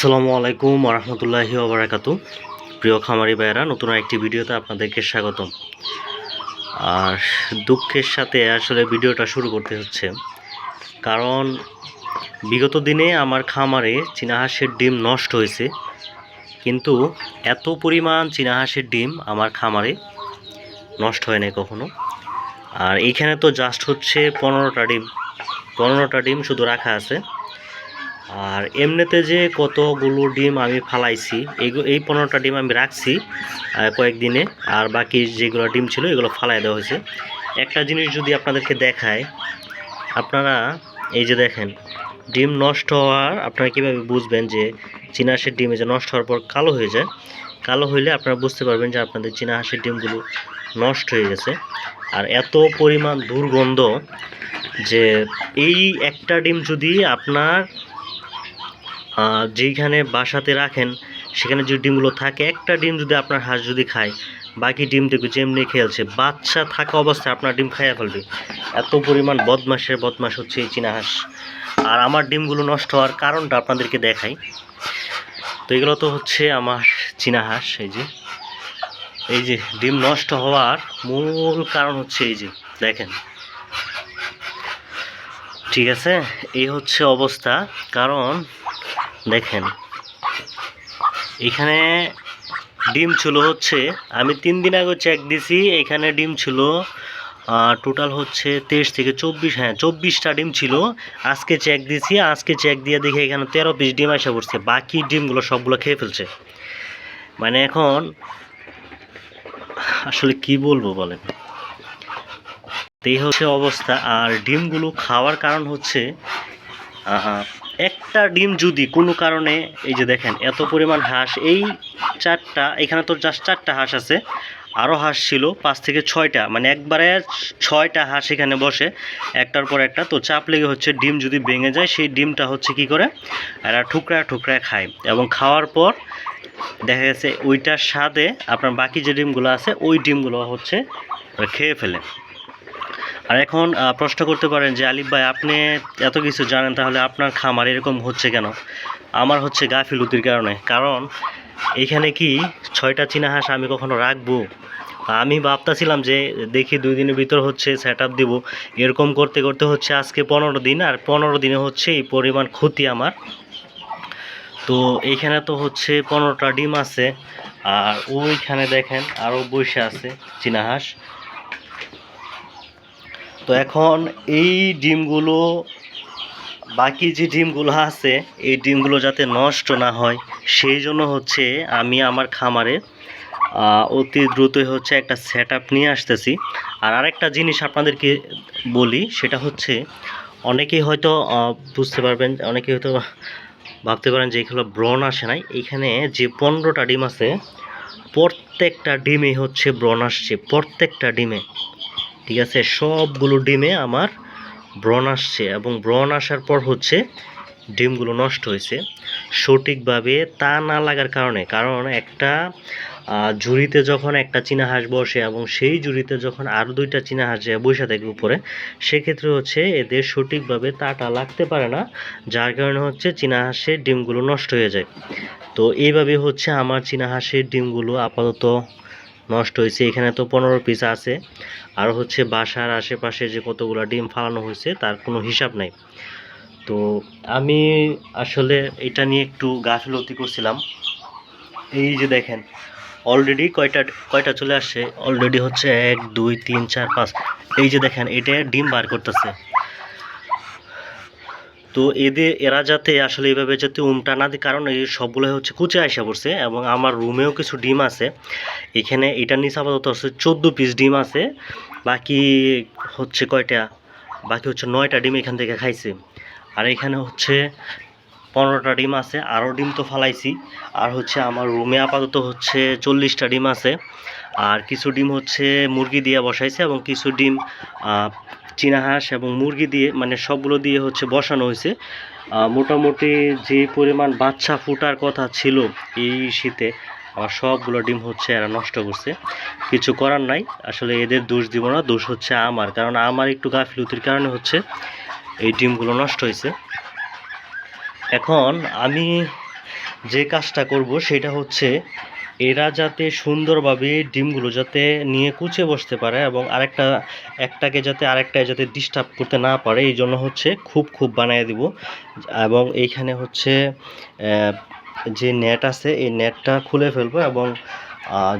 আসসালামু আলাইকুম রহমতুল্লাহি ওবরাকাত। প্রিয় খামারি ভাইয়েরা, নতুন একটি ভিডিওতে আপনাদেরকে স্বাগতম। আর দুঃখের সাথে আসলে ভিডিওটা শুরু করতে হচ্ছে। কারণ বিগত দিনে আমার খামারে চীনাহাঁসের ডিম নষ্ট হয়েছে। কিন্তু এত পরিমাণ চীনাহাঁসের ডিম আমার খামারে নষ্ট হয় নাই কখনো। আর এইখানে তো জাস্ট হচ্ছে পনেরোটা ডিম। পনেরোটা ডিম শুধু রাখা আছে। আর এমনিতে যে কতগুলো ডিম আমি ফালাইছি এই পনেরোটা ডিম আমি রাখছি কয়েকদিনে। আর বাকি যেগুলো ডিম ছিল, এগুলো ফালাই দেওয়া হয়েছে। একটা জিনিস যদি আপনাদেরকে দেখায়, আপনারা এই যে দেখেন, ডিম নষ্ট হওয়ার, আপনারা কীভাবে বুঝবেন যে চীনা ডিম যে নষ্ট হওয়ার পর কালো হয়ে যায়? কালো হইলে আপনারা বুঝতে পারবেন যে আপনাদের চীনা হাঁসের ডিমগুলো নষ্ট হয়ে গেছে। আর এত পরিমাণ দুর্গন্ধ যে এই একটা ডিম যদি আপনার যেইখানে বাসাতে রাখেন, সেখানে যে ডিমগুলো থাকে, একটা ডিম যদি আপনার হাঁস যদি খায়, বাকি ডিম দেখবে যেমনি খেলছে, বাচ্চা থাকা অবস্থায় আপনার ডিম খাইয়া ফেলবে। এত পরিমাণ বদমাসের বদমাস হচ্ছে এই চীনা হাঁস। আর আমার ডিমগুলো নষ্ট হওয়ার কারণটা আপনাদেরকে দেখাই। তো এগুলো তো হচ্ছে আমার চীনা হাঁস, এই যে। এই যে ডিম নষ্ট হওয়ার মূল কারণ হচ্ছে এই যে, দেখেন। ঠিক আছে? এই হচ্ছে অবস্থা। কারণ দেখেন। এখানে ডিম ছিল হচ্ছে, আমি তিন দিন আগে চেক দিছি, এখানে ডিম ছিল টোটাল হচ্ছে তেইশ থেকে চব্বিশ হ্যাঁ চব্বিশটা ডিম ছিল। আজকে চেক দিছি, আজকে চেক দিয়ে দেখে এখানে তেরো পিস ডিম আসা পড়ছে, বাকি ডিমগুলো সবগুলো খেয়ে ফেলছে। মানে এখন, আসলে কি বলব বলেন? এই হচ্ছে অবস্থা, আর ডিমগুলো খাওয়ার কারণ হচ্ছে একটা ডিম যদি কোনো কারণে, এই যে দেখেন, এত পরিমাণ হাঁস, এই চারটা, এখানে তো জাস্ট চারটা হাঁস আছে আরও হাঁস ছিল, পাঁচ থেকে ছয়টা মানে একবারে ছয়টা হাঁস এখানে বসে, একটার পর একটা। তো চাপ লেগে হচ্ছে ডিম যদি ভেঙে যায়, সেই ডিমটা হচ্ছে কি করে? এরা ঠুকরা ঠুকরা খায় এবং খাওয়ার পর দেখা গেছে ওইটার স্বাদে আপনার বাকি যে ডিমগুলো আছে, ওই ডিমগুলো হচ্ছে খেয়ে ফেলে। আর এখন প্রশ্ন করতে পারেন যে, আলিফ ভাই, আপনি এত কিছু জানেন, তাহলে আপনার খামার এরকম হচ্ছে কেন? আমার হচ্ছে গাফিলতির কারণে। কারণ, এখানে কি ছয়টা চীনা হাঁস আমি কখনো রাখব? আমি ভাবতেছিলাম যে, দেখি দুই দিনের ভিতর হচ্ছে সেট আপ দেবো। এরকম করতে করতে হচ্ছে আজকে পনেরো দিন, আর পনেরো দিনে হচ্ছে এই পরিমাণ ক্ষতি আমার। তো এইখানে তো হচ্ছে পনেরোটা ডিম আছে, আর ওইখানে দেখেন আরও বসে আছে চীনা হাঁস। তো এখন এই ডিমগুলো, বাকি যে ডিমগুলো আছে, এই ডিমগুলো যাতে নষ্ট না হয়, সেই জন্য হচ্ছে আমি আমার খামারে অতি দ্রুতই হচ্ছে একটা সেট নিয়ে আসতেছি। আর আরেকটা জিনিস আপনাদেরকে বলি, সেটা হচ্ছে অনেকেই হয়তো বুঝতে পারবেন, অনেকেই হয়তো ভাবতে পারেন যে এগুলো ব্রণ আসে নাই। এখানে যে পনেরোটা ডিম আছে, প্রত্যেকটা ডিমে হচ্ছে ব্রণ আসছে, প্রত্যেকটা ডিমে। ঠিক আছে? সবগুলো ডিমে আমার ব্রণ আসছে এবং ব্রণ আসার পর হচ্ছে ডিমগুলো নষ্ট হয়েছে। সঠিকভাবে তা না লাগার কারণে, কারণ একটা ঝুড়িতে যখন একটা চীনা হাঁস বসে এবং সেই ঝুড়িতে যখন আরও দুইটা চীনা হাঁস যায় বসে থাকে উপরে, সেক্ষেত্রে হচ্ছে এদের সঠিকভাবে তাটা লাগতে পারে না, যার কারণে হচ্ছে চীনা হাঁসের ডিমগুলো নষ্ট হয়ে যায়। তো এইভাবে হচ্ছে আমার চীনা হাঁসের ডিমগুলো আপাতত নষ্ট হয়েছে। এখানে তো পনেরো পিস আছে। আর হচ্ছে বাসার আশেপাশে যে কতগুলো ডিম ফালানো হয়েছে, তার কোনো হিসাব নাই। তো আমি আসলে এটা নিয়ে একটু গাফিলতি করছিলাম। এই যে দেখেন অলরেডি কয়টা কয়টা চলে আসছে? অলরেডি হচ্ছে এক, দুই, তিন, চার, পাঁচ। এই যে দেখেন, এটা ডিম বার করতেছে। তো এদের এরা যাতে আসলে এইভাবে যাতে উমটা না দিই কারণ এই সবগুলো হচ্ছে কুচে আসা পড়ছে এবং আমার রুমেও কিছু ডিম আছে। এখানে এটা নিচে আপাতত হচ্ছে চোদ্দ পিস ডিম আছে, বাকি হচ্ছে কয়টা? বাকি হচ্ছে নয়টা ডিম এখান থেকে খাইছে। আর এখানে হচ্ছে পনেরোটা ডিম আছে আরও ডিম তো ফালাইছি। আর হচ্ছে আমার রুমে আপাতত হচ্ছে চল্লিশটা ডিম আছে। আর কিছু ডিম হচ্ছে মুরগি দিয়ে বসাইছে এবং কিছু ডিম আহ, চীনা হাঁস এবং মুরগি দিয়ে মানে সবগুলো দিয়ে হচ্ছে বসানো হয়েছে। মোটামুটি যে পরিমাণ বাচ্চা ফুটার কথা ছিল এই শীতে আমার সবগুলো ডিম হচ্ছে এরা নষ্ট করছে। কিছু করার নাই আসলে এদের দোষ দিব না দোষ হচ্ছে আমার। কারণ আমার একটু গাফিলতির কারণে হচ্ছে এই ডিমগুলো নষ্ট হয়েছে। এখন আমি যে কাজটা করব সেটা হচ্ছে এরা যাতে সুন্দরভাবে ডিমগুলো যাতে নিয়ে কুচে বসতে পারে এবং আরেকটা, একটাকে যাতে আরেকটায় যাতে ডিস্টার্ব করতে না পারে, এই জন্য হচ্ছে খুব খুব বানিয়ে দিব। এবং এইখানে হচ্ছে যে নেট আছে, এই নেটটা খুলে ফেলব এবং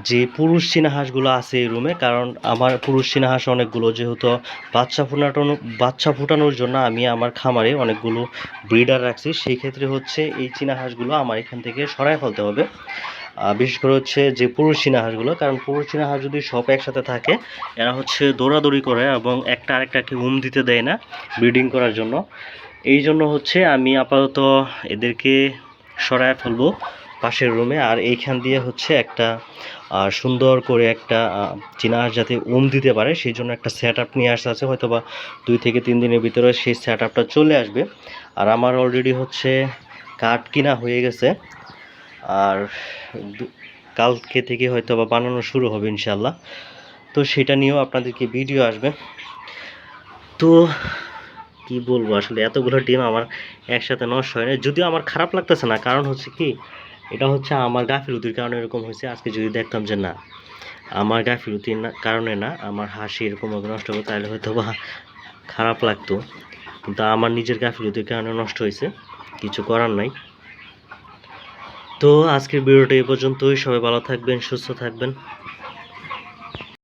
যে পুরুষ চীনা হাঁসগুলো আছে এই রুমে কারণ আমার পুরুষ চীনা হাঁস অনেকগুলো, যেহেতু বাচ্চা ফুটানো, বাচ্চা ফুটানোর জন্য আমি আমার খামারে অনেকগুলো ব্রিডার রাখছি, সেই ক্ষেত্রে হচ্ছে এই চীনা হাঁসগুলো আমার এখান থেকে সরাই ফেলতে হবে। বিশেষ করে হচ্ছে যে পুরুষ চীনা হাঁসগুলো কারণ পুরুষ হাঁস যদি সব একসাথে থাকে এরা হচ্ছে দৌড়াদৌড়ি করে এবং একটা আরেকটাকে উম দিতে দেয় না ব্রিডিং করার জন্য। এই জন্য হচ্ছে আমি আপাতত এদেরকে সরায় ফেলব পাশের রুমে আর এইখান দিয়ে হচ্ছে একটা সুন্দর করে একটা আহ, চীনা হাঁস যাতে উম দিতে পারে সেই জন্য একটা সেট আপ নিয়ে আসতে আছে। হয়তো বা দুই থেকে তিন দিনের ভিতরে সেই সেট আপটা চলে আসবে। আর আমার অলরেডি হচ্ছে কাঠ কিনা হয়ে গেছে। আর কালকে থেকে হয়তো বা বানানো শুরু হবে ইনশাল্লাহ তো সেটা নিয়েও আপনাদেরকে ভিডিও আসবে। তো কি বলব, আসলে এতগুলো ডিম আমার একসাথে নষ্ট হয় না যদিও আমার খারাপ লাগতেছে না, কারণ হচ্ছে কি, এটা হচ্ছে আমার গাফিলতির কারণে এরকম হয়েছে। আজকে যদি দেখতাম যে না, আমার গাফিলতির কারণে না, আমার হাসি এরকমভাবে নষ্ট হতো তাহলে হয়তো বা খারাপ লাগতো। কিন্তু আমার নিজের গাফিলতির কারণে নষ্ট হয়েছে। কিছু করার নাই। তো আজকের ভিডিওটা এই পর্যন্তই। সবাই ভালো থাকবেন সুস্থ থাকবেন।